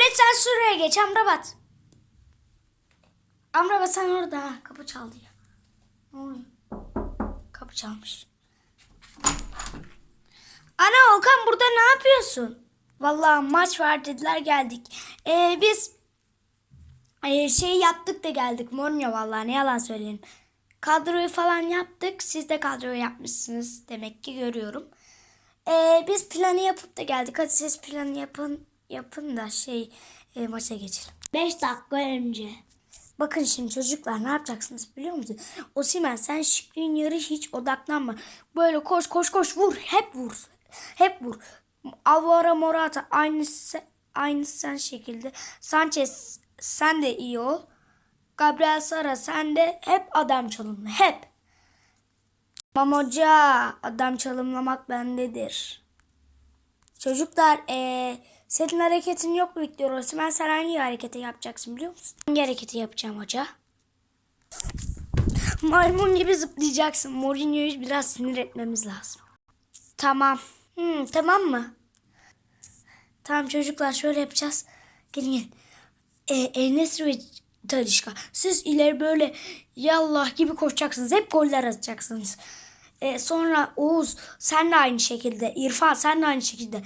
Fred sen şuraya geç Amrabat. Amrabat sen orada. Ha, kapı çaldı ya. Kapı çalmış. Ana Okan burada ne yapıyorsun? Vallahi maç var dediler geldik. Ee, biz ee, şey yaptık da geldik. Mormuyor vallahi ne yalan söyleyeyim. Kadroyu falan yaptık. Siz de kadroyu yapmışsınız. Demek ki görüyorum. Ee, biz planı yapıp da geldik. Hadi siz planı yapın yapın da şey e, maça geçelim. 5 dakika önce. Bakın şimdi çocuklar ne yapacaksınız biliyor musunuz? Osimen sen Şikrin yarı hiç odaklanma. Böyle koş koş koş vur. Hep vur. Hep vur. Alvaro Morata aynı aynı sen şekilde. Sanchez sen de iyi ol. Gabriel Sara sen de hep adam çalımla. Hep. Tamam hoca adam çalımlamak bendedir. Çocuklar eee senin hareketin yok mu Victor Osimhen? Sen hangi hareketi yapacaksın biliyor musun? Hangi hareketi yapacağım hoca? Maymun gibi zıplayacaksın. Mourinho'yu biraz sinir etmemiz lazım. Tamam. Hmm, tamam mı? Tamam çocuklar şöyle yapacağız. Gelin gelin. Ee, Enes ve Talişka. Siz ileri böyle yallah gibi koşacaksınız. Hep goller atacaksınız. Ee, sonra Oğuz sen de aynı şekilde. İrfan sen de aynı şekilde.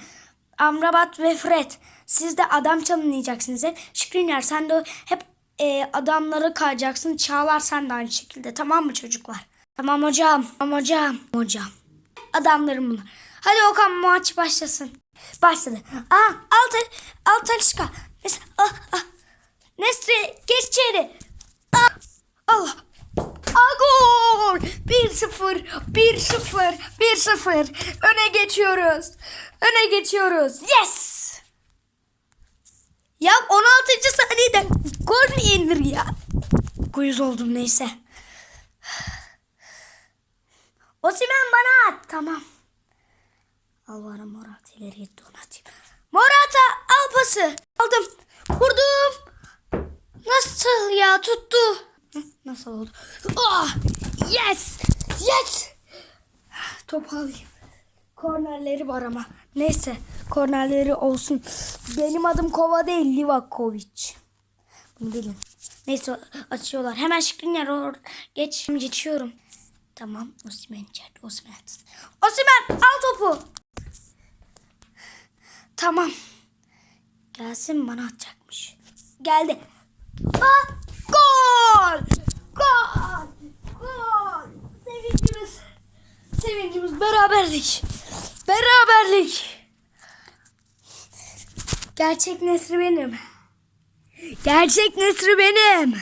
Amrabat ve Fred siz de adam çalınlayacaksınız hep. Şükrüner sen de hep e, adamları kayacaksın. Çağlar sen de aynı şekilde. Tamam mı çocuklar? Tamam hocam. Tamam hocam. Hocam. Adamlarım bunlar. Hadi Okan maç başlasın. Başladı. Aa altı altı Alişka. Nes ah, ah. Nesri geç içeri. Ah, Allah. Aa, gol. 1-0. 1-0. 1-0. Öne geçiyoruz. Öne geçiyoruz. Yes. Ya 16. saniyede gol mü yenir ya? Kuyuz oldum neyse. Osimen bana at. Tamam. Alvaro Morata ileriye donatayım. Morata al pası. Aldım. Vurdum. Nasıl ya tuttu. Nasıl oldu? Ah, yes. Yes. Topu alayım. Kornerleri var ama. Neyse kornerleri olsun. Benim adım Kova değil Livakovic. Bunu bilin. Neyse açıyorlar. Hemen Şikrinler or geç geçiyorum. Tamam Osman içeride. Osman atsın. Osman al topu. Tamam. Gelsin bana atacakmış. Geldi. Aa, gol! Gol! Gol! Sevincimiz. Sevincimiz beraberlik. Beraberlik. Gerçek Nesri benim. Gerçek Nesri benim.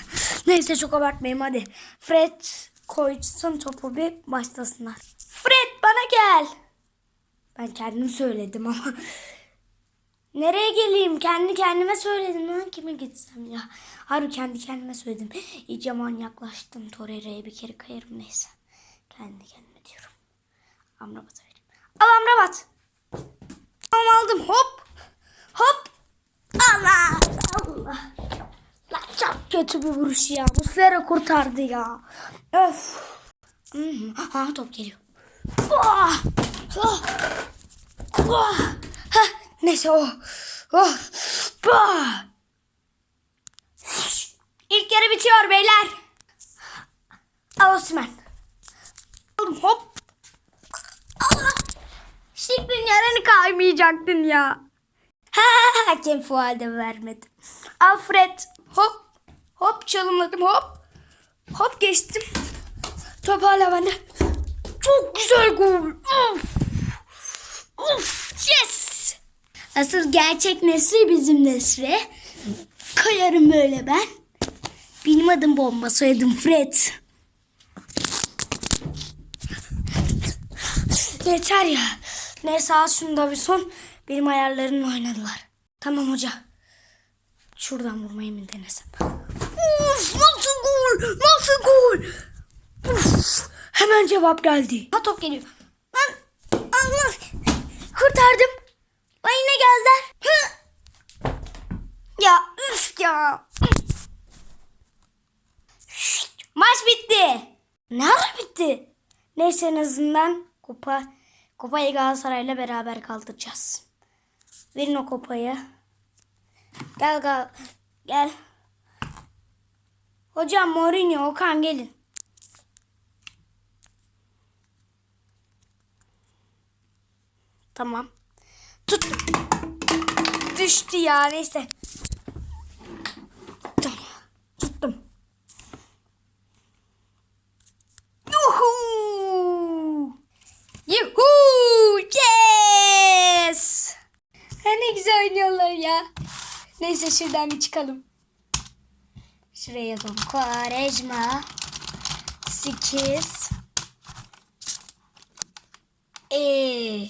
Neyse çok abartmayayım hadi. Fred koysun topu bir başlasınlar. Fred bana gel. Ben kendim söyledim ama. Nereye geleyim? Kendi kendime söyledim. Lan kime gitsem ya? Harbi kendi kendime söyledim. İyice manyaklaştım. Torreira'ya bir kere kayarım neyse. Kendi kendime diyorum. Amrabat'a Al Amrabat. Tamam aldım. Hop. Hop. Allah. Allah. Lan çok kötü bir vuruş ya. Muslera kurtardı ya. Öf. Ha top geliyor. Ah. Ah. Ah. Heh, Neyse o. Oh. Ah. İlk yarı bitiyor beyler. Osman. Hop. Allah. Şiklin yarını kaymayacaktın ya. Ha, hakem fualde vermedi. Alfred hop hop çalımladım hop. Hop geçtim. Top hala. Çok güzel gol. Uf. Uf, yes. Asıl gerçek Nesri bizim Nesri. Kayarım böyle ben. Benim adım bomba soyadım Fred. Yeter ya. Neyse al şunu da bir son. Benim ayarlarımla oynadılar. Tamam hoca. Şuradan vurmayı mı denesem? Uf, nasıl gol? Nasıl gol? Uf, hemen cevap geldi. Ha top geliyor. Lan Allah. Kurtardım. Ay yine geldiler. Hı. Ya üf ya. Şşt, maç bitti. Ne ara bitti? Neyse en azından kupa kupayı Galatasaray'la beraber kaldıracağız. Verin o kupayı. Gel gel. Gel. Hocam Mourinho, Okan gelin. Tamam. Tuttum. Düştü ya neyse. Tamam. Tuttum. Yuhu! Yuhu! Yes! Ha, ne güzel oynuyorlar ya. Neyse şuradan bir çıkalım. Şuraya yazalım. Quaresma 8 E